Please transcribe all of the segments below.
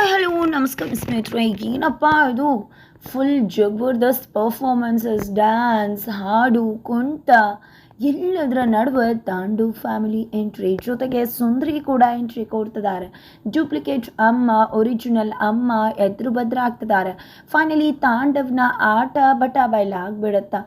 Hi hello ನಮಸ್ಕಾರ ಸ್ನೇಹಿತರೆ ಏನಪ್ಪ ಇದು ಫುಲ್ ಜಬರ್ದಸ್ತ್ ಪರ್ಫಾರ್ಮೆನ್ಸಸ್ ಡ್ಯಾನ್ಸ್ ಹಾಡು ಕುಂಟ. ಎಲ್ಲದರ ನಡುವೆ ತಾಂಡು ಫ್ಯಾಮಿಲಿ ಎಂಟ್ರಿ ಜೊತೆಗೆ ಸುಂದರಿ ಕೂಡ ಎಂಟ್ರಿ ಕೊಡ್ತಿದ್ದಾರೆ. ಡೂಪ್ಲಿಕೇಟ್ ಅಮ್ಮ ಒರಿಜಿನಲ್ ಅಮ್ಮ ಎದುರು ಭದ್ರ ಆಗ್ತಿದ್ದಾರೆ ಫೈನಲಿ ತಾಂಡವ್ನ ಆಟ ಬಟ ಬಯಲ ಆಗ್ಬಿಡತ್ತಾ?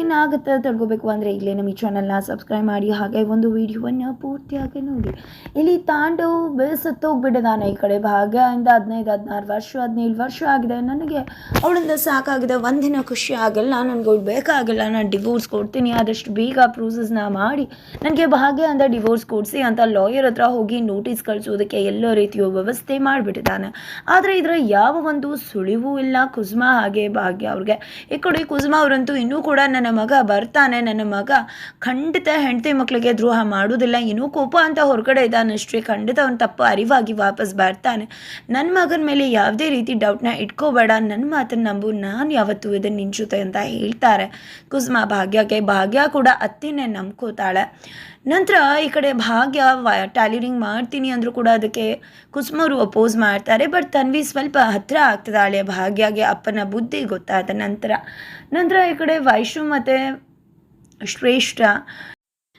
ಏನಾಗುತ್ತೆ ತಡ್ಕೋಬೇಕು ಅಂದರೆ ಇಲ್ಲೇ ನಮ್ಮ ಈ ಚಾನಲ್ನ ಸಬ್ಸ್ಕ್ರೈಬ್ ಮಾಡಿ, ಹಾಗೆ ಒಂದು ವಿಡಿಯೋವನ್ನು ಪೂರ್ತಿಯಾಗಿ ನೋಡಿ. ಇಲ್ಲಿ ತಾಂಡವ್ ಬೇಸತ್ತೋಗ್ಬಿಟ್ಟಿದ್ದಾನೆ ಈ ಕಡೆ ಭಾಗ್ಯದಿಂದ ಹದಿನೈದು, ಹದಿನಾರು ವರ್ಷ, ಹದಿನೇಳು ವರ್ಷ ಆಗಿದೆ. ನನಗೆ ಅವಳಿಂದ ಸಾಕಾಗಿದೆ. ಒಂದಿನ ಖುಷಿ ಆಗಲ್ಲ, ನನಗೆ ಅವಳು ಬೇಕಾಗಿಲ್ಲ, ನಾನು ಡಿವೋರ್ಸ್ ಕೊಡ್ತೀನಿ, ಆದಷ್ಟು ಬೇಗ ಪ್ರೊಸೆಸ್ನ ಮಾಡಿ ನನಗೆ ಭಾಗ್ಯ ಅಂತ ಡಿವೋರ್ಸ್ ಕೊಡಿಸಿ ಅಂತ ಲಾಯರ್ ಹತ್ರ ಹೋಗಿ ನೋಟಿಸ್ ಕಳಿಸೋದಕ್ಕೆ ಎಲ್ಲ ರೀತಿಯ ವ್ಯವಸ್ಥೆ ಮಾಡಿಬಿಟ್ಟಿದ್ದಾನೆ. ಆದರೆ ಇದರ ಯಾವ ಒಂದು ಸುಳಿವೂ ಇಲ್ಲ. ಕುಸುಮ ಹಾಗೆ ಭಾಗ್ಯ ಅವ್ರಿಗೆ. ಈ ಕೊಡಿ ಕುಸುಮ ಅವರಂತೂ ಇನ್ನೂ ಕೂಡ ನನ್ನ ಮಗ ಬರ್ತಾನೆ. ನನ್ನ ಮಗ ಖಂಡಿತ ಹೆಂಡತಿ ಮಕ್ಕಳಿಗೆ ದ್ರೋಹ ಮಾಡೋದಿಲ್ಲ. ಇನ್ನೂ ಕೋಪ ಅಂತ ಹೊರಗಡೆ ಇದ್ದಾನಷ್ಟೇ ಖಂಡಿತ ಅವನು ತಪ್ಪು ಅರಿವಾಗಿ ವಾಪಸ್ ಬರ್ತಾನೆ. ನನ್ನ ಮಗನ ಮೇಲೆ ಯಾವುದೇ ರೀತಿ ಡೌಟ್ನ ಇಟ್ಕೋಬೇಡ. ನನ್ನ ಮಾತನ್ನು ನಂಬು. ನಾನು ಯಾವತ್ತೂ ಇದನ್ನು ನಿಂಚುತ್ತೆ ಅಂತ ಹೇಳ್ತಾರೆ. ಕುಸುಮ ಭಾಗ್ಯಕ್ಕೆ ಭಾಗ್ಯ ಕೂಡ ಅತ್ತೆನೇ ನಂಬ್ಕೋತಾಳೆ. ನಂತರ ಈ ಕಡೆ ಭಾಗ್ಯ ವಾ ಟ್ಯಾಲಿರಿಂಗ್ ಮಾಡ್ತೀನಿ ಅಂದರೂ ಕೂಡ ಅದಕ್ಕೆ ಕುಸುಮರು ಅಪೋಸ್ ಮಾಡ್ತಾರೆ. ಬಟ್ ತನ್ವಿ ಸ್ವಲ್ಪ ಹತ್ತಿರ ಆಗ್ತದಾಳೆ ಭಾಗ್ಯಗೆ, ಅಪ್ಪನ ಬುದ್ಧಿ ಗೊತ್ತಾದ ನಂತರ. ನಂತರ ಈ ಕಡೆ ವೈಶು ಮತ್ತು ಶ್ರೇಷ್ಠ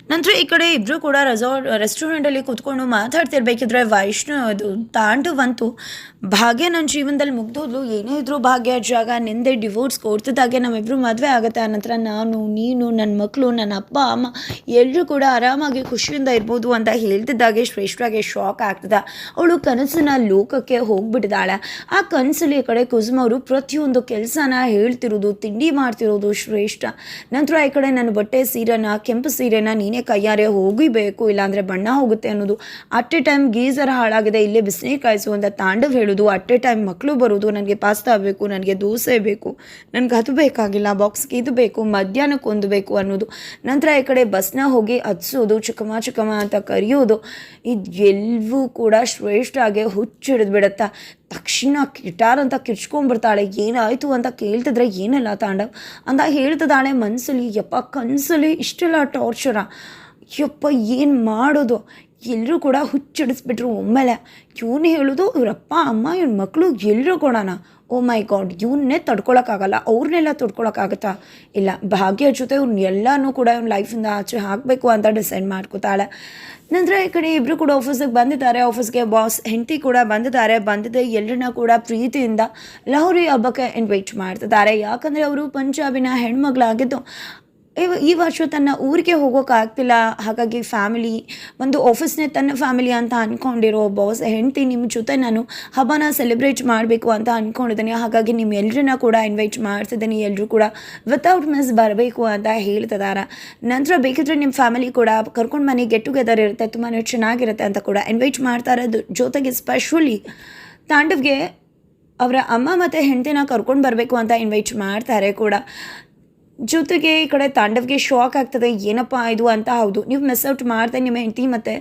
ನಂತರ ಈ ಕಡೆ ಇಬ್ಬರು ಕೂಡ ರೆಸಾರ್ಟ್ ರೆಸ್ಟೋರೆಂಟಲ್ಲಿ ಕೂತ್ಕೊಂಡು ಮಾತಾಡ್ತಿರ್ಬೇಕಿದ್ರೆ ವೈಷ್ಣು ಅದು ಬಂತು. ಭಾಗ್ಯ ನನ್ನ ಜೀವನದಲ್ಲಿ ಮುಗ್ದೋದ್ಲು. ಏನೇ ಇದ್ರೂ ಭಾಗ್ಯ, ಜಾಗ, ನಿಂದೆ ಡಿವೋರ್ಸ್ ಕೊಡ್ತಿದ್ದಾಗೆ ನಮ್ಮಿಬ್ಬರು ಮದುವೆ ಆಗುತ್ತೆ ನಂತರ ನಾನು, ನೀನು ನನ್ನ ಮಕ್ಕಳು ನನ್ನ ಅಪ್ಪ, ಅಮ್ಮ ಎಲ್ಲರೂ ಕೂಡ ಆರಾಮಾಗಿ ಖುಷಿಯಿಂದ ಇರ್ಬೋದು ಅಂತ ಹೇಳ್ತಿದ್ದಾಗೆ ಶ್ರೇಷ್ಠವಾಗಿ ಶಾಕ್ ಆಗ್ತದೆ. ಅವಳು ಕನಸಿನ ಲೋಕಕ್ಕೆ ಹೋಗ್ಬಿಟ್ಟಿದ್ದಾಳೆ. ಆ ಕನಸಲ್ಲಿ ಈ ಕಡೆ ಕುಸುಮ ಅವರು ಪ್ರತಿಯೊಂದು ಕೆಲಸನ ಹೇಳ್ತಿರೋದು, ತಿಂಡಿ ಮಾಡ್ತಿರೋದು ಶ್ರೇಷ್ಠ. ನಂತರ ಈ ಕಡೆ ನನ್ನ ಬಟ್ಟೆ ಸೀರೆನ, ಕೆಂಪು ಸೀರೆನ ನೀನೇ ಕೈಯಾರೆ ಹೋಗಿಬೇಕು ಇಲ್ಲಾಂದರೆ ಬಣ್ಣ ಹೋಗುತ್ತೆ ಅನ್ನೋದು. ಅಟ್ ಎ ಟೈಮ್ ಗೀಸರ್ ಹಾಳಾಗಿದೆ, ಇಲ್ಲೇ ಬಿಸಿನೀರು ಕಾಯಿಸು ಅಂತ ತಾಂಡವ್ ಹೇಳೋದು. ಅಟ್ ಎ ಟೈಮ್ ಮಕ್ಕಳು ಬರೋದು, ನನಗೆ ಪಾಸ್ತಾ ಬೇಕು, ನನಗೆ ದೋಸೆ ಬೇಕು, ನನಗೆ ಅದು ಬೇಕಾಗಿಲ್ಲ, ಬಾಕ್ಸ್ಗೆ ಇದು ಬೇಕು, ಮಧ್ಯಾಹ್ನಕ್ಕೆ ಒಂದು ಬೇಕು ಅನ್ನೋದು. ನಂತರ ಈ ಕಡೆ ಬಸ್ನ ಹೋಗಿ ಹತ್ಸೋದು ಚಿಕ್ಕಮ್ಮ ಚಿಕ್ಕಮ್ಮ ಅಂತ ಕರೆಯೋದು. ಇದು ಎಲ್ಲವೂ ಕೂಡ ಶ್ರೇಷ್ಠಾಗೆ ಹುಚ್ಚಿಡಿದು ಬಿಡುತ್ತಾ ತಕ್ಷಣ ಕಿಟಾರ್ ಅಂತ ಕಿರ್ಚ್ಕೊಂಡ್ಬಿಡ್ತಾಳೆ. ಏನಾಯಿತು ಅಂತ ಕೇಳ್ತಿದ್ರೆ, ಏನಲ್ಲ ತಾಂಡವ್? ಅಂತ ಹೇಳ್ತಿದ್ದಾಳೆ ಮನಸ್ಸಲ್ಲಿ ಯಪ್ಪ, ಕನಸಲ್ಲಿ ಇಷ್ಟೆಲ್ಲ ಟಾರ್ಚರ ಯಪ್ಪ, ಏನು ಮಾಡೋದು? ಎಲ್ಲರೂ ಕೂಡ ಹುಚ್ಚಿಡಿಸ್ಬಿಟ್ರು ಒಮ್ಮೆಲೆ. ಇವನು ಹೇಳೋದು, ಇವರಪ್ಪ, ಅಮ್ಮ, ಇವ್ನ ಮಕ್ಕಳು ಎಲ್ಲರೂ ಕೊಡೋಣ ಓ ಮೈ ಗಾಡ್, ಇವನ್ನೇ ತಡ್ಕೊಳಕ್ಕಾಗಲ್ಲ ಅವ್ರನ್ನೆಲ್ಲ ತಡ್ಕೊಳಕ್ಕಾಗತ್ತಾ? ಇಲ್ಲ, ಭಾಗ್ಯ ಜೊತೆ ಇವ್ನ ಎಲ್ಲನೂ ಕೂಡ ಇವ್ನ ಲೈಫಿಂದ ಆಚೆ ಹಾಕಬೇಕು ಅಂತ ಡಿಸೈಡ್ ಮಾಡ್ಕೋತಾಳೆ. ನಂತರ ಈ ಕಡೆ ಇಬ್ಬರು ಕೂಡ ಆಫೀಸಿಗೆ ಬಂದಿದ್ದಾರೆ. ಆಫೀಸ್ಗೆ ಬಾಸ್ ಹೆಂಡತಿ ಕೂಡ ಬಂದಿದ್ದಾರೆ. ಬಂದಿದ್ದೆ ಎಲ್ಲರನ್ನ ಕೂಡ ಪ್ರೀತಿಯಿಂದ ಲಹರಿ ಹಬ್ಬಕ್ಕೆ ಇನ್ವೈಟ್ ಮಾಡ್ತಿದ್ದಾರೆ. ಯಾಕಂದರೆ ಅವರು ಪಂಜಾಬಿನ ಹೆಣ್ಮಗಳಾಗಿದ್ದು. ಈ ವರ್ಷ ತನ್ನ ಊರಿಗೆ ಹೋಗೋಕ್ಕಾಗ್ತಿಲ್ಲ ಹಾಗಾಗಿ ಫ್ಯಾಮಿಲಿ ಒಂದು ಆಫೀಸ್ನೇ ತನ್ನ ಫ್ಯಾಮಿಲಿ ಅಂತ ಅಂದ್ಕೊಂಡಿರೋ ಬಾಸ್ ಹೆಂಡತಿ ನಿಮ್ಮ ಜೊತೆ ನಾನು ಹಬ್ಬನ ಸೆಲೆಬ್ರೇಟ್ ಮಾಡಬೇಕು ಅಂತ ಅಂದ್ಕೊಂಡಿದ್ದೀನಿ ಹಾಗಾಗಿ ನಿಮ್ಮ ಎಲ್ಲರನ್ನ ಕೂಡ ಇನ್ವೈಟ್ ಮಾಡ್ತಿದ್ದೀನಿ. ಎಲ್ಲರೂ ಕೂಡ ವಿತೌಟ್ ಮಿಸ್ ಬರಬೇಕು ಅಂತ ಹೇಳ್ತಿದ್ದಾರೆ ನಂತರ ಬೇಕಿದ್ರೆ ನಿಮ್ಮ ಫ್ಯಾಮಿಲಿ ಕೂಡ ಕರ್ಕೊಂಡು ಮನೆ ಗೆಟ್ ಟುಗೆದರ್ ಇರುತ್ತೆ. ತುಂಬಾ ಚೆನ್ನಾಗಿರುತ್ತೆ ಅಂತ ಕೂಡ ಇನ್ವೈಟ್ ಮಾಡ್ತಾರೆ ಜೊತೆಗೆ ಸ್ಪೆಷಲಿ ತಾಂಡವ್ಗೆ ಅವರ ಅಮ್ಮ ಮತ್ತು ಹೆಂಡತಿನ ಕರ್ಕೊಂಡು ಬರಬೇಕು ಅಂತ ಇನ್ವೈಟ್ ಮಾಡ್ತಾರೆ ಕೂಡ. ಜೊತೆಗೆ ಈ ಕಡೆ ತಾಂಡವ್ಗೆ ಶಾಕ್ ಆಗ್ತದೆ. ಏನಪ್ಪ ಇದು ಅಂತ ಹೌದು. ನೀವು ಮಿಸ್ ಔಟ್ ಮಾಡ್ದೆ ನಿಮ್ಮ ಹೆಂಡತಿ ಮತ್ತು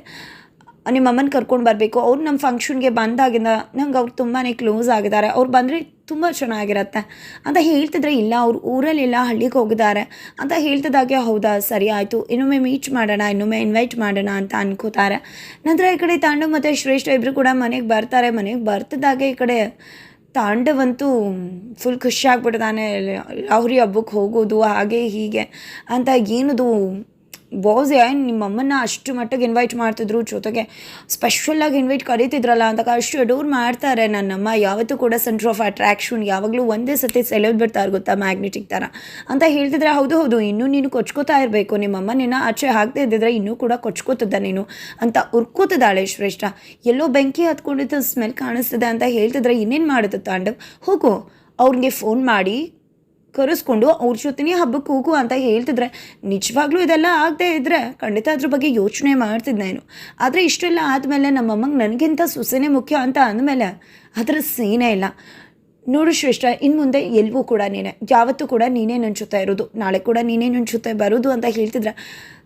ನಿಮ್ಮ ಅಮ್ಮನ ಕರ್ಕೊಂಡು ಬರಬೇಕು. ಅವ್ರು ನಮ್ಮ ಫಂಕ್ಷನ್ಗೆ ಬಂದಾಗಿಂದ ನಂಗೆ ಅವ್ರು ತುಂಬಾ ಕ್ಲೋಸ್ ಆಗಿದ್ದಾರೆ. ಅವ್ರು ಬಂದರೆ ತುಂಬ ಚೆನ್ನಾಗಿರತ್ತೆ. ಅಂತ ಹೇಳ್ತಿದ್ರೆ ಇಲ್ಲ, ಅವ್ರು ಊರಲ್ಲಿಲ್ಲ ಹಳ್ಳಿಗೆ ಹೋಗಿದ್ದಾರೆ. ಅಂತ ಹೇಳ್ತಿದ್ದಾಗೆ ಹೌದಾ, ಸರಿ ಆಯಿತು. ಇನ್ನೊಮ್ಮೆ ಮೀಟ್ ಮಾಡೋಣ, ಇನ್ನೊಮ್ಮೆ ಇನ್ವೈಟ್ ಮಾಡೋಣ ಅಂತ ಅನ್ಕೋತಾರೆ. ನಂತರ ಈ ಕಡೆ ತಾಂಡು ಮತ್ತು ಶ್ರೇಷ್ಠ ಇಬ್ಬರು ಕೂಡ ಮನೆಗೆ ಬರ್ತಾರೆ. ಮನೆಗೆ ಬರ್ತಿದ್ದಾಗೆ ಈ ಕಡೆ ತಾಂಡವಂತೂ ಫುಲ್ ಖುಷಿ ಲಹರಿ ಹಬ್ಬಕ್ಕೆ ಹೋಗೋದು ಹಾಗೆ ಹೀಗೆ ಅಂತ ಏನದು ಬಾಸ್ ಏನು ನಿಮ್ಮ ಅಮ್ಮನ್ನ ಅಷ್ಟು ಮಟ್ಟಿಗೆ ಇನ್ವೈಟ್ ಮಾಡ್ತಿದ್ರು. ಜೊತೆಗೆ ಸ್ಪೆಷಲಾಗಿ ಇನ್ವೈಟ್ ಕರೀತಿದ್ರಲ್ಲ ಅಂತ ಅಷ್ಟು ಅಡೋರ್ ಮಾಡ್ತಾರೆ ನನ್ನಮ್ಮ. ಯಾವತ್ತೂ ಕೂಡ ಸೆಂಟ್ರ್ ಆಫ್ ಅಟ್ರಾಕ್ಷನ್ ಯಾವಾಗಲೂ ಒಂದೇ ಸತಿ ಸೆಲೆಬ್ರೇಟ್ ಬಿಡ್ತಾರೆ ಗೊತ್ತಾ ಮ್ಯಾಗ್ನೆಟಿಕ್ ಥರ. ಅಂತ ಹೇಳ್ತಿದ್ರೆ, ಹೌದು ಹೌದು, ಇನ್ನೂ ನೀನು ಕೊಚ್ಕೋತಾ ಇರಬೇಕು. ನಿಮ್ಮಮ್ಮ ನಿನ್ನ ಆಚೆ ಹಾಕದೇ ಇದ್ದಿದ್ರೆ ಇನ್ನೂ ಕೂಡ ಕೊಚ್ಕೋತಿದ್ದ ನೀನು ಅಂತ ಉರ್ಕೋತದಾಳೆ ಶ್ರೇಷ್ಠ. ಎಲ್ಲೋ ಬೆಂಕಿ ಹತ್ಕೊಂಡಿದ್ದು ಸ್ಮೆಲ್ ಕಾಣಿಸ್ತಿದೆ ಅಂತ ಹೇಳ್ತಿದ್ರೆ ಇನ್ನೇನು ಮಾಡುತ್ತೆ ತಾಂಡವ್? ಹೋಗು ಅವ್ರಿಗೆ ಫೋನ್ ಮಾಡಿ ಕರೆಸ್ಕೊಂಡು ಅವ್ರ ಜೊತೆನೇ ಹಬ್ಬಕ್ಕೆ ಹೋಗು ಅಂತ ಹೇಳ್ತಿದ್ರೆ, ನಿಜವಾಗ್ಲೂ ಇದೆಲ್ಲ ಆಗದೆ ಇದ್ದರೆ ಖಂಡಿತ ಅದ್ರ ಬಗ್ಗೆ ಯೋಚನೆ ಮಾಡ್ತಿದ್ದೆ ನಾನು. ಆದರೆ ಇಷ್ಟೆಲ್ಲ ಆದಮೇಲೆ ನಮ್ಮಮ್ಮಂಗೆ ನನಗಿಂತ ಸೊಸೆನೇ ಮುಖ್ಯ ಅಂತ ಅಂದಮೇಲೆ ಅದರ ಸೀನೇ ಇಲ್ಲ. ನೋಡು ಶ್ರೇಷ್ಠ ಇನ್ನು ಮುಂದೆ ಎಲ್ಲವೂ ಕೂಡ ನೀನೆ, ಯಾವತ್ತೂ ಕೂಡ ನೀನೇ ನನ್ನ ಇರೋದು, ನಾಳೆ ಕೂಡ ನೀನೇ ನನ್ನ ಬರೋದು ಅಂತ ಹೇಳ್ತಿದ್ರೆ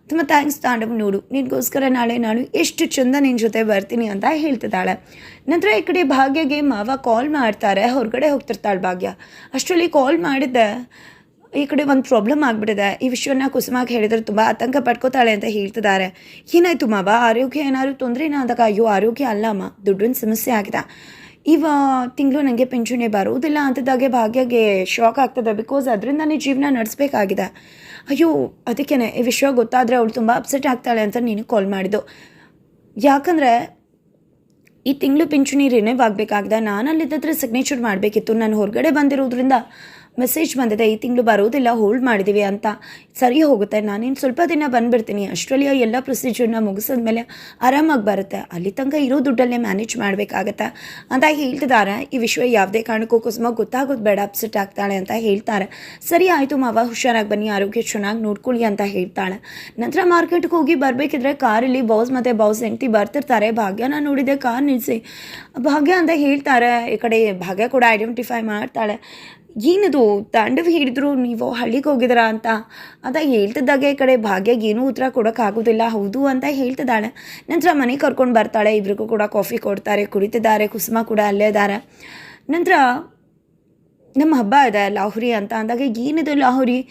ತುಂಬ ಥ್ಯಾಂಕ್ಸ್ ತಾಂಡವ್ ನೋಡು. ನಿನಗೋಸ್ಕರ ನಾಳೆ ನಾನು ಎಷ್ಟು ಚಂದ ನಿನ್ನ ಜೊತೆ ಬರ್ತೀನಿ ಅಂತ ಹೇಳ್ತಿದ್ದಾಳೆ. ನಂತರ ಈ ಕಡೆ ಭಾಗ್ಯಗೆ ಮಾವ ಕಾಲ್ ಮಾಡ್ತಾರೆ. ಹೊರಗಡೆ ಹೋಗ್ತಿರ್ತಾಳೆ ಭಾಗ್ಯ. ಅಷ್ಟರಲ್ಲಿ ಕಾಲ್ ಮಾಡಿದ್ದೆ, ಈ ಕಡೆ ಒಂದು ಪ್ರಾಬ್ಲಮ್ ಆಗಿಬಿಟ್ಟಿದೆ. ಈ ವಿಷಯನ ಕುಸುಮಾಗಿ ಹೇಳಿದ್ರೆ ತುಂಬ ಆತಂಕ ಪಡ್ಕೋತಾಳೆ ಅಂತ ಹೇಳ್ತಿದ್ದಾರೆ. ಏನಾಯ್ತು ಮಾವ? ಆರೋಗ್ಯ ಏನಾದ್ರು ತೊಂದರೆನಾ? ಅಂದಾಗ, ಅಯ್ಯೋ, ಆರೋಗ್ಯ ಅಲ್ಲಮ್ಮ ದುಡ್ಡಿನ ಸಮಸ್ಯೆ ಆಗಿದೆ. ಇವ ತಿಂಗಳು ನನಗೆ ಪಿಂಚಣಿ ಬರುವುದಿಲ್ಲ ಅಂತಿದ್ದಾಗೆ ಭಾಗ್ಯಗೆ ಶಾಕ್ ಆಗ್ತದೆ ಬಿಕಾಸ್ ಅದರಿಂದನೇ ಜೀವನ ನಡೆಸಬೇಕಾಗಿದೆ. ಅಯ್ಯೋ ಅದಕ್ಕೇ ಈ ವಿಷಯ ಗೊತ್ತಾದರೆ ಅವಳು ತುಂಬ ಅಪ್ಸೆಟ್ ಆಗ್ತಾಳೆ ಅಂತ ನೀನು ಕಾಲ್ ಮಾಡಿದ್ದು. ಯಾಕಂದರೆ, ಈ ತಿಂಗಳು ಪಿಂಚಣಿ ರಿನೇವ್ ಆಗಬೇಕಾಗಿದೆ. ನಾನು ಅಲ್ಲಿದ್ದರೆ ಸಿಗ್ನೇಚರ್ ಮಾಡಬೇಕಿತ್ತು. ನಾನು ಹೊರಗಡೆ ಬಂದಿರೋದ್ರಿಂದ ಮೆಸೇಜ್ ಬಂದಿದೆ, ಈ ತಿಂಗಳು ಬರೋದಿಲ್ಲ ಹೋಲ್ಡ್ ಮಾಡಿದ್ದೀವಿ ಅಂತ. ಸರಿ ಹೋಗುತ್ತೆ, ನಾನೇನು ಸ್ವಲ್ಪ ದಿನ ಬಂದುಬಿಡ್ತೀನಿ. ಅಷ್ಟರಲ್ಲಿ ಎಲ್ಲ ಪ್ರೊಸೀಜರ್ನ ಮುಗಿಸಿದ್ಮೇಲೆ ಆರಾಮಾಗಿ ಬರುತ್ತೆ. ಅಲ್ಲಿ ತನಕ ಇರೋ ದುಡ್ಡಲ್ಲೇ ಮ್ಯಾನೇಜ್ ಮಾಡಬೇಕಾಗತ್ತೆ ಅಂತ ಹೇಳ್ತಿದ್ದಾರೆ. ಈ ವಿಷಯ ಯಾವುದೇ ಕಾರಣಕ್ಕೂ ಕುಸುಮ ಗೊತ್ತಾಗೋದು ಬೇಡ ಅಪ್ಸೆಟ್ ಆಗ್ತಾಳೆ ಅಂತ ಹೇಳ್ತಾರೆ. ಸರಿ ಆಯಿತು ಮಾವ, ಹುಷಾರಾಗಿ ಬನ್ನಿ, ಆರೋಗ್ಯ ಚೆನ್ನಾಗಿ ನೋಡ್ಕೊಳ್ಳಿ ಅಂತ ಹೇಳ್ತಾಳೆ. ನಂತರ ಮಾರ್ಕೆಟ್ಗೆ ಹೋಗಿ ಬರಬೇಕಿದ್ರೆ ಕಾರಲ್ಲಿ ಬೌಸ್ ಮತ್ತು ಬೌಸ್ ಹೆಂಡತಿ ಬರ್ತಿರ್ತಾರೆ. ಭಾಗ್ಯನ ನೋಡಿದೆ ಕಾರ್ ನಿಲ್ಲಿಸಿ ಭಾಗ್ಯ ಅಂತ ಹೇಳ್ತಾರೆ, ಈ ಕಡೆ ಭಾಗ್ಯ ಕೂಡ ಐಡೆಂಟಿಫೈ ಮಾಡ್ತಾಳೆ. ಏನದು, ತಾಂಡವ್ ಹಿಡಿದ್ರು ನೀವು ಹಳ್ಳಿಗೆ ಹೋಗಿದ್ದೀರಾ ಅಂತ? ಅಂತ ಹೇಳ್ತಿದ್ದಾಗೆ ಈ ಕಡೆ. ಭಾಗ್ಯಾಗ ಏನೂ ಉತ್ತರ ಕೊಡೋಕ್ಕಾಗೋದಿಲ್ಲ ಹೌದು ಅಂತ ಹೇಳ್ತಿದ್ದಾಳೆ. ನಂತರ ಮನೆಗೆ ಕರ್ಕೊಂಡು ಬರ್ತಾಳೆ. ಇಬ್ರಿಗೂ ಕೂಡ ಕಾಫಿ ಕೊಡ್ತಾರೆ, ಕುಡಿತಿದ್ದಾರೆ, ಕುಸುಮ ಕೂಡ ಅಲ್ಲೇ ಇದ್ದಾರೆ. ನಂತರ ನಮ್ಮ ಹಬ್ಬ ಇದೆ, ಲಾಹುರಿ ಅಂತ ಅಂದಾಗ, ಏನಿದು ಲಾಹುರಿ?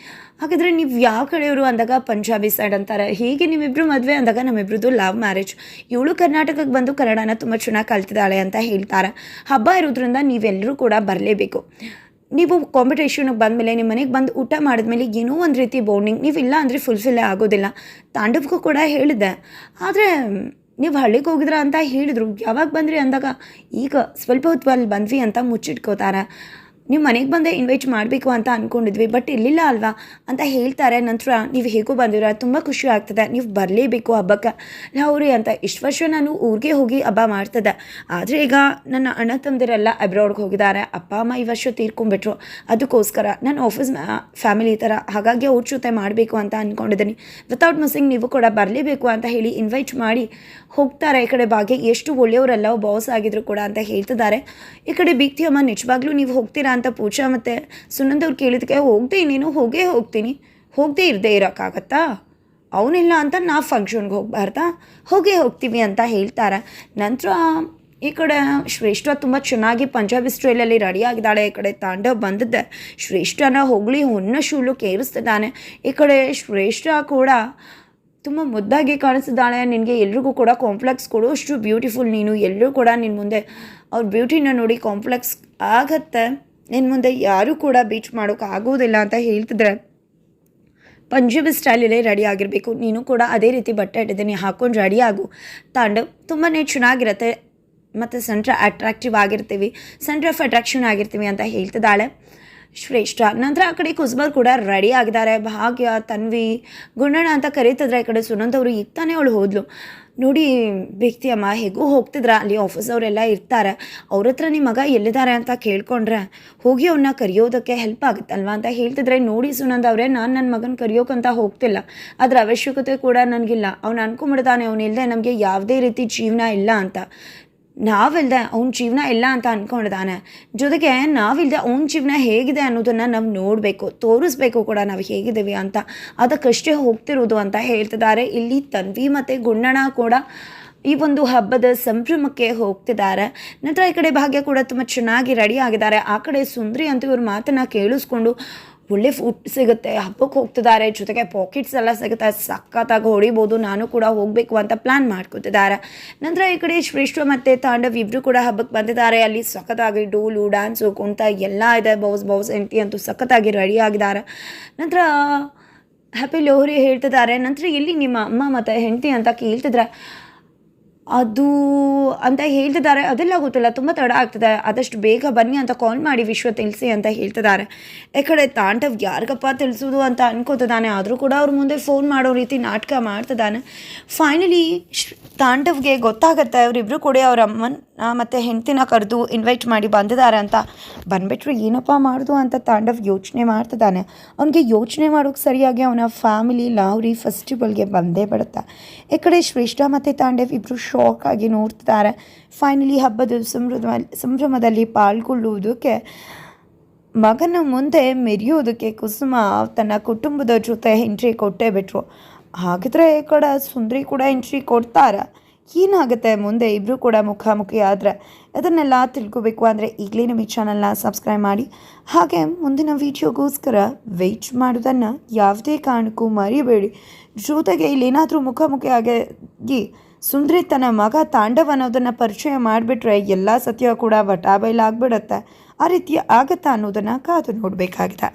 ಹಾಗಾದರೆ ನೀವು ಯಾವ ಕಡೆಯವರು? ಅಂದಾಗ, ಪಂಜಾಬಿ ಸೈಡ್ ಅಂತಾರೆ. ಹೀಗೆ ನಿಮ್ಮಿಬ್ಬರು ಮದುವೆ ಅಂದಾಗ ನಮ್ಮಿಬ್ರದ್ದು ಲವ್ ಮ್ಯಾರೇಜ್. ಇವಳು ಕರ್ನಾಟಕಕ್ಕೆ ಬಂದು ಕನ್ನಡನ ತುಂಬ ಚೆನ್ನಾಗಿ ಕಲ್ತಿದ್ದಾಳೆ ಅಂತ ಹೇಳ್ತಾರೆ. ಹಬ್ಬ ಇರೋದ್ರಿಂದ ನೀವೆಲ್ಲರೂ ಕೂಡ ಬರಲೇಬೇಕು. ನೀವು ಕಾಂಪಿಟೇಷನ್ಗೆ ಬಂದಮೇಲೆ ನಿಮ್ಮ ಮನೆಗೆ ಬಂದು ಊಟ ಮಾಡಿದ್ಮೇಲೆ ಏನೋ ಒಂದು ರೀತಿ ಬೌಂಡಿಂಗ್ ನೀವು ಇಲ್ಲ ಅಂದರೆ ಫುಲ್ಫಿಲ್ಲೇ ಆಗೋದಿಲ್ಲ. ತಾಂಡವ್ಗೂ ಕೂಡ ಹೇಳಿದೆ. ಆದರೆ ನೀವು ಹಳ್ಳಿಗೆ ಹೋಗಿದ್ರ ಅಂತ ಹೇಳಿದರು. ಯಾವಾಗ ಬಂದ್ರಿ ಅಂದಾಗ, ಈಗ ಸ್ವಲ್ಪ ಹೊತ್ತು ಅಲ್ಲಿ ಬಂದ್ವಿ ಅಂತ ಮುಚ್ಚಿಟ್ಕೋತಾರೆ. ನೀವು ಮನೆಗೆ ಬಂದೆ ಇನ್ವೈಟ್ ಮಾಡಬೇಕು ಅಂತ ಅಂದ್ಕೊಂಡಿದ್ವಿ ಬಟ್ ಇರಲಿಲ್ಲ ಅಲ್ವಾ? ಅಂತ ಹೇಳ್ತಾರೆ. ನಂತರ ನೀವು ಹೇಗೂ ಬಂದಿರ, ತುಂಬ ಖುಷಿ ಆಗ್ತದೆ. ನೀವು ಬರಲೇಬೇಕು ಹಬ್ಬಕ್ಕೆ. ಅವ್ರಿ ಅಂತ, ಇಷ್ಟು ವರ್ಷ ನಾನು ಊರಿಗೆ ಹೋಗಿ ಹಬ್ಬ ಮಾಡ್ತದೆ. ಆದರೆ ಈಗ ನನ್ನ ಅಣ್ಣ ತಂದಿರೆಲ್ಲ ಅಬ್ರಾಡ್ಗೆ ಹೋಗಿದ್ದಾರೆ. ಅಪ್ಪ, ಅಮ್ಮ ಈ ವರ್ಷ ತೀರ್ಕೊಂಡ್ಬಿಟ್ರು. ಅದಕ್ಕೋಸ್ಕರ ನಾನು ಆಫೀಸ್ ಫ್ಯಾಮಿಲಿ ಥರ ಹಾಗಾಗಿ ಅವ್ರ ಜೊತೆ ಮಾಡಬೇಕು ಅಂತ ಅಂದ್ಕೊಂಡಿದ್ದೀನಿ ವಿತೌಟ್ ಮಿಸ್ಸಿಂಗ್ ನೀವು ಕೂಡ ಬರಲೇಬೇಕು ಅಂತ ಹೇಳಿ ಇನ್ವೈಟ್ ಮಾಡಿ ಹೋಗ್ತಾರೆ. ಈ ಕಡೆ ಬಾಗಿ ಎಷ್ಟು ಒಳ್ಳೆಯವರೆಲ್ಲ ಬಾಸ್ ಆಗಿದ್ರು ಕೂಡ ಅಂತ ಹೇಳ್ತಿದ್ದಾರೆ. ಈ ಕಡೆ ಬೀಗ್ತಿ ಅಮ್ಮ, ನಿಜವಾಗ್ಲೂ ನೀವು ಹೋಗ್ತೀರಾ ಅಂತ ಪೂಜಾ ಮತ್ತು ಸುನಂದವ್ರು ಕೇಳಿದಕ್ಕೆ ಹೋಗದೆ, ನೀನು ಹೋಗೇ ಹೋಗ್ತೀನಿ. ಹೋಗದೆ ಇರದೆ ಇರೋಕ್ಕಾಗತ್ತಾ? ಅವನಿಲ್ಲ ಅಂತ ನಾ ಫಂಕ್ಷನ್ಗೆ ಹೋಗ್ಬಾರ್ದಾ? ಹೋಗೇ ಹೋಗ್ತೀವಿ ಅಂತ ಹೇಳ್ತಾರೆ. ನಂತರ ಈ ಕಡೆ ಶ್ರೇಷ್ಠ ತುಂಬ ಚೆನ್ನಾಗಿ ಪಂಜಾಬಿ ಸ್ಟೈಲಲ್ಲಿ ರೆಡಿ ಆಗಿದ್ದಾಳೆ. ಈ ಕಡೆ ತಾಂಡವ್ ಬಂದಿದ್ದೆ. ಶ್ರೇಷ್ಠನ ಹೊಗಳಿ ಹೊನ್ನ ಶೂಲು ಕೇರಿಸ್ತಿದ್ದಾನೆ. ಈ ಕಡೆ ಶ್ರೇಷ್ಠ ಕೂಡ ತುಂಬ ಮುದ್ದಾಗಿ ಕಾಣಿಸ್ತಿದ್ದಾಳೆ. ನಿನಗೆ ಎಲ್ರಿಗೂ ಕೂಡ ಕಾಂಪ್ಲೆಕ್ಸ್ ಕೊಡು. ಅಷ್ಟು ಬ್ಯೂಟಿಫುಲ್ ನೀನು. ಎಲ್ಲರೂ ಕೂಡ ನಿನ್ನ ಮುಂದೆ ಅವ್ರ ಬ್ಯೂಟಿನ ನೋಡಿ ಕಾಂಪ್ಲೆಕ್ಸ್ ಆಗತ್ತೆ. ನಿನ್ನ ಮುಂದೆ ಯಾರೂ ಕೂಡ ಬೀಚ್ ಮಾಡೋಕೆ ಆಗೋದಿಲ್ಲ ಅಂತ ಹೇಳ್ತಿದ್ರೆ ಪಂಜಾಬಿ ಸ್ಟೈಲಲ್ಲೇ ರೆಡಿ ಆಗಿರಬೇಕು. ನೀನು ಕೂಡ ಅದೇ ರೀತಿ ಬಟ್ಟೆ ಇಟ್ಟಿದ್ದೀನಿ, ಹಾಕೊಂಡು ರೆಡಿ ಆಗು. ತಾಂಡವ್ ತುಂಬಾ ಚೆನ್ನಾಗಿರುತ್ತೆ. ಮತ್ತು ಸೆಂಟ್ರ್ ಅಟ್ರಾಕ್ಟಿವ್ ಆಗಿರ್ತೀವಿ. ಸೆಂಟ್ರ್ ಆಫ್ ಅಟ್ರಾಕ್ಷನ್ ಆಗಿರ್ತೀವಿ ಅಂತ ಹೇಳ್ತಿದ್ದಾಳೆ. ಶ್ರೇಷ್ಠ ನಂತರ ಆ ಕಡೆ ಕುಸ್ಬರ್ ಕೂಡ ರೆಡಿ ಆಗಿದ್ದಾರೆ. ಭಾಗ್ಯ, ತನ್ವಿ ಗುಂಡಣ್ಣ ಅಂತ ಕರೀತಿದ್ರೆ ಈ ಕಡೆ ಸುನಂದ್ ಅವರು. ಈಗ ತಾನೇ ಅವಳು ಹೋದ್ಲು. ನೋಡಿ ಅಮ್ಮ, ಹೇಗೂ ಹೋಗ್ತಿದ್ರ? ಅಲ್ಲಿ ಆಫೀಸ್ ಅವರೆಲ್ಲ ಇರ್ತಾರೆ. ಅವ್ರ ಹತ್ರ ನಿಮ್ಮ ಮಗ ಎಲ್ಲಿದ್ದಾರೆ ಅಂತ ಕೇಳ್ಕೊಂಡ್ರೆ, ಹೋಗಿ ಅವನ್ನ ಕರೆಯೋದಕ್ಕೆ ಹೆಲ್ಪ್ ಆಗುತ್ತಲ್ವಾ ಅಂತ ಹೇಳ್ತಿದ್ರೆ, ನೋಡಿ ಸುನಂದ್ ಅವರೇ, ನಾನು ನನ್ನ ಮಗನ ಕರೆಯೋಕ್ಕಂತ ಹೋಗ್ತಿಲ್ಲ. ಅದರ ಅವಶ್ಯಕತೆ ಕೂಡ ನನಗಿಲ್ಲ. ಅವ್ನು ಅನ್ಕೊಂಬಿಡ್ತಾನೆ ಅವನಿಲ್ಲದೆ ನಮಗೆ ಯಾವುದೇ ರೀತಿ ಜೀವನ ಇಲ್ಲ ಅಂತ. ನಾವಿಲ್ದೆ ಅವ್ನ ಜೀವನ ಇಲ್ಲ ಅಂತ ಅಂದ್ಕೊಂಡಿದ್ದಾನೆ ಜೊತೆಗೆ ನಾವಿಲ್ದೆ ಅವ್ನ ಜೀವನ ಹೇಗಿದೆ ಅನ್ನೋದನ್ನು ನಾವು ನೋಡಬೇಕು, ತೋರಿಸ್ಬೇಕು ಕೂಡ ನಾವು ಹೇಗಿದ್ದೀವಿ ಅಂತ. ಅದಕ್ಕಷ್ಟೇ ಹೋಗ್ತಿರೋದು ಅಂತ ಹೇಳ್ತಿದ್ದಾರೆ. ಇಲ್ಲಿ ತನ್ವಿ ಮತ್ತು ಗುಂಡಣ್ಣ ಕೂಡ ಈ ಒಂದು ಹಬ್ಬದ ಸಂಭ್ರಮಕ್ಕೆ ಹೋಗ್ತಿದ್ದಾರೆ. ನಂತರ ಈ ಕಡೆ ಭಾಗ್ಯ ಕೂಡ ತುಂಬ ಚೆನ್ನಾಗಿ ರೆಡಿ ಆಗಿದ್ದಾರೆ. ಆ ಕಡೆ ಸುಂದ್ರಿ ಅಂತ ಇವ್ರ ಮಾತನ್ನು ಕೇಳಿಸ್ಕೊಂಡು ಒಳ್ಳೆ ಫುಡ್ ಸಿಗುತ್ತೆ, ಹಬ್ಬಕ್ಕೆ ಹೋಗ್ತಿದ್ದಾರೆ, ಜೊತೆಗೆ ಪಾಕೆಟ್ಸ್ ಎಲ್ಲ ಸಿಗುತ್ತೆ, ಸಖತ್ತಾಗಿ ಹೊಡಿಬೋದು, ನಾನು ಕೂಡ ಹೋಗಬೇಕು ಅಂತ ಪ್ಲ್ಯಾನ್ ಮಾಡ್ಕೊತಿದ್ದಾರೆ. ನಂತರ ಈ ಕಡೆ ಶ್ರೇಷ್ಠ ಮತ್ತು ತಾಂಡವ್ ಇಬ್ಬರು ಕೂಡ ಹಬ್ಬಕ್ಕೆ ಬಂದಿದ್ದಾರೆ. ಅಲ್ಲಿ ಸಖತ್ತಾಗಿ ಡೋಲು ಡ್ಯಾನ್ಸು ಕುಂತ ಎಲ್ಲ ಇದೆ. ಬೌಸ್ ಬೌಸ್ ಎಂಟಿ ಅಂತೂ ಸಖತ್ತಾಗಿ ರೆಡಿ ಆಗಿದ್ದಾರೆ. ನಂತರ ಹ್ಯಾಪಿ ಲೋಹರಿ ಹೇಳ್ತಿದ್ದಾರೆ. ನಂತರ ಇಲ್ಲಿ ನಿಮ್ಮ ಅಮ್ಮ ಮತ್ತು ಹೆಂಡತಿ ಅಂತ ಕೇಳ್ತಿದ್ರೆ ಅದು ಅಂತ ಹೇಳ್ತಿದ್ದಾರೆ. ಅದೆಲ್ಲ ಗೊತ್ತಿಲ್ಲ. ತುಂಬ ತಡ ಆಗ್ತದೆ. ಆದಷ್ಟು ಬೇಗ ಬನ್ನಿ ಅಂತ ಕಾಲ್ ಮಾಡಿ ವಿಶ್ವ ತಿಳಿಸಿ ಅಂತ ಹೇಳ್ತಿದ್ದಾರೆ. ಈ ಕಡೆ ತಾಂಡವ್ ಯಾರಿಗಪ್ಪ ತಿಳಿಸೋದು ಅಂತ ಅನ್ಕೋತಿದ್ದಾನೆ. ಆದರೂ ಕೂಡ ಅವ್ರ ಮುಂದೆ ಫೋನ್ ಮಾಡೋ ರೀತಿ ನಾಟಕ ಮಾಡ್ತಿದ್ದಾನೆ. ಫೈನಲಿ ತಾಂಡವ್ಗೆ ಗೊತ್ತಾಗುತ್ತೆ ಅವರಿಬ್ಬರು ಕೂಡ ಅವ್ರ ಅಮ್ಮನ ಮತ್ತು ಹೆಂಡ್ತಿನ ಕರೆದು ಇನ್ವೈಟ್ ಮಾಡಿ ಬಂದಿದ್ದಾರೆ ಅಂತ. ಬಂದ್ಬಿಟ್ರು ಏನಪ್ಪ ಮಾಡೋದು ಅಂತ ತಾಂಡವ್ ಯೋಚನೆ ಮಾಡ್ತಿದ್ದಾನೆ ಅವನಿಗೆ ಯೋಚನೆ ಮಾಡೋಕೆ ಸರಿಯಾಗಿ ಅವನ ಫ್ಯಾಮಿಲಿ ಲಾವ್ರಿ ಫೆಸ್ಟಿವಲ್ಗೆ ಬಂದೇ ಬಿಡುತ್ತೆ ಈ ಕಡೆ ಶ್ರೇಷ್ಠ ಮತ್ತು ತಾಂಡವ್ ಇಬ್ಬರು ಶಾಕ್ ಆಗಿ ನೋಡ್ತಿದ್ದಾರೆ ಫೈನಲಿ ಹಬ್ಬದ ಸಂಭ್ರಮ, ಸಂಭ್ರಮದಲ್ಲಿ ಪಾಲ್ಗೊಳ್ಳುವುದಕ್ಕೆ ಮಗನ ಮುಂದೆ ಮೆರೆಯೋದಕ್ಕೆ ಕುಸುಮ ತನ್ನ ಕುಟುಂಬದ ಜೊತೆ ಎಂಟ್ರಿ ಕೊಟ್ಟೇ ಬಿಟ್ರು. ಹಾಗಿದ್ರೆ ಈ ಕಡೆ ಸುಂದರಿ ಕೂಡ ಎಂಟ್ರಿ ಕೊಡ್ತಾರ. ಏನಾಗುತ್ತೆ? ಮುಂದೆ ಇಬ್ಬರು ಕೂಡ ಮುಖಾಮುಖಿ ಆದರೆ ಅದನ್ನೆಲ್ಲ ತಿಳ್ಕೊಬೇಕು ಅಂದರೆ ಈಗಲೇ ನಮ್ಮ ಚಾನಲ್ನ ಸಬ್ಸ್ಕ್ರೈಬ್ ಮಾಡಿ. ಹಾಗೆ ಮುಂದಿನ ವೀಡಿಯೋಗೋಸ್ಕರ ವೆಯ್ಟ್ ಮಾಡೋದನ್ನು ಯಾವುದೇ ಕಾರಣಕ್ಕೂ ಮರಿಬೇಡಿ. ಜೊತೆಗೆ ಇಲ್ಲೇನಾದರೂ ಮುಖಾಮುಖಿ ಆಗಿ ಸುಂದರಿ ತನ್ನ ಮಗ, ತಾಂಡವ ಅನ್ನೋದನ್ನು ಪರಿಚಯ ಮಾಡಿಬಿಟ್ರೆ ಎಲ್ಲ ಸತ್ಯ ಕೂಡ ವಟಾಬೈಲಾಗ್ಬಿಡುತ್ತೆ ಆ ರೀತಿ ಆಗತ್ತಾ ಅನ್ನೋದನ್ನು ಕಾದು ನೋಡಬೇಕಾಗಿದೆ.